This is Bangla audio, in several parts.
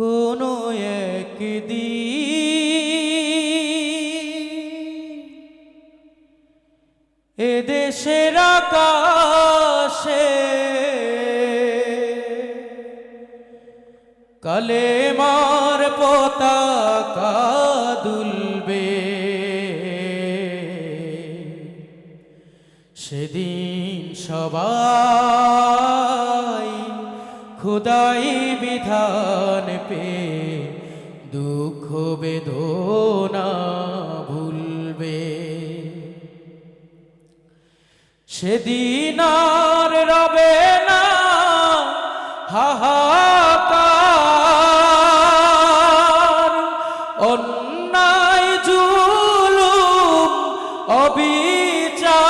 কোনো এক একদিন এদেশের আকাশে কালেমার পতাকা দুলবে। সেদিন সবাই খোদাই বিধান পে দুঃখ বেদনা ভুলবে। সেদিন আর রবে না হাহাকার। অন্যায় জুলুম অবিচার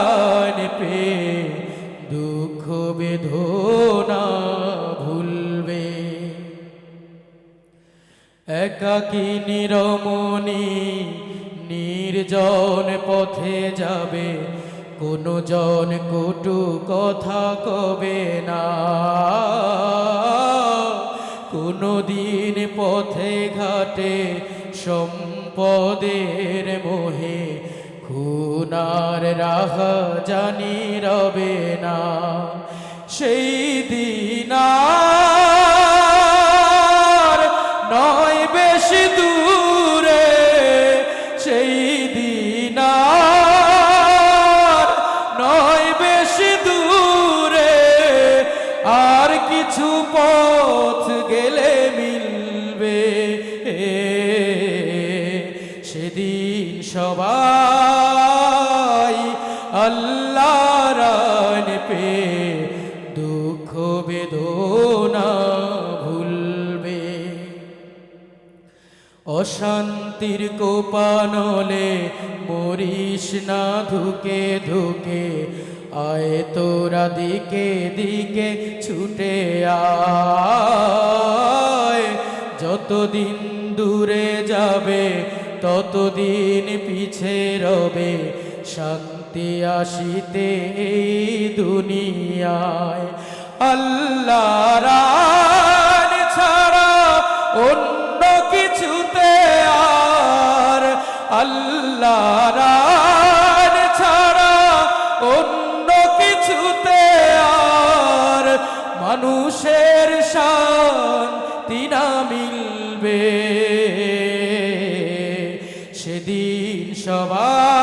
রান পে দুঃখ বেদনা ভুলবে। একাকী নিরমণি নির্জন পথে যাবে কোনো জন কটু কথা কবে না। কোনো দিন পথে ঘাটে সম্পদের মোহে খুনার রাহ জানি রবে না, সেই দিন নয় বেশি দূরে, সেই দিন নয় বেশি দূরে, আর কিছু পথ গেলে মিলবে সেদিন সবাই আল্লাহ রান পে দুঃখ বেদনা ভুলবে। অশান্তির কোপানলে মরিস না ধুকে ধুকে, আয় তোরা দিকে দিকে ছুটে আয়। যতদিন দূরে যাবে, ততদিন পিছে রবে শান্তি আসিতে এই দুনিয়ায়। আল্লাহ ছাড়া অন্য কিছুতে আর আল্লাহ ছাড়া অন্য কিছুতে আর মানুষের শান মিল সেদিন সবাই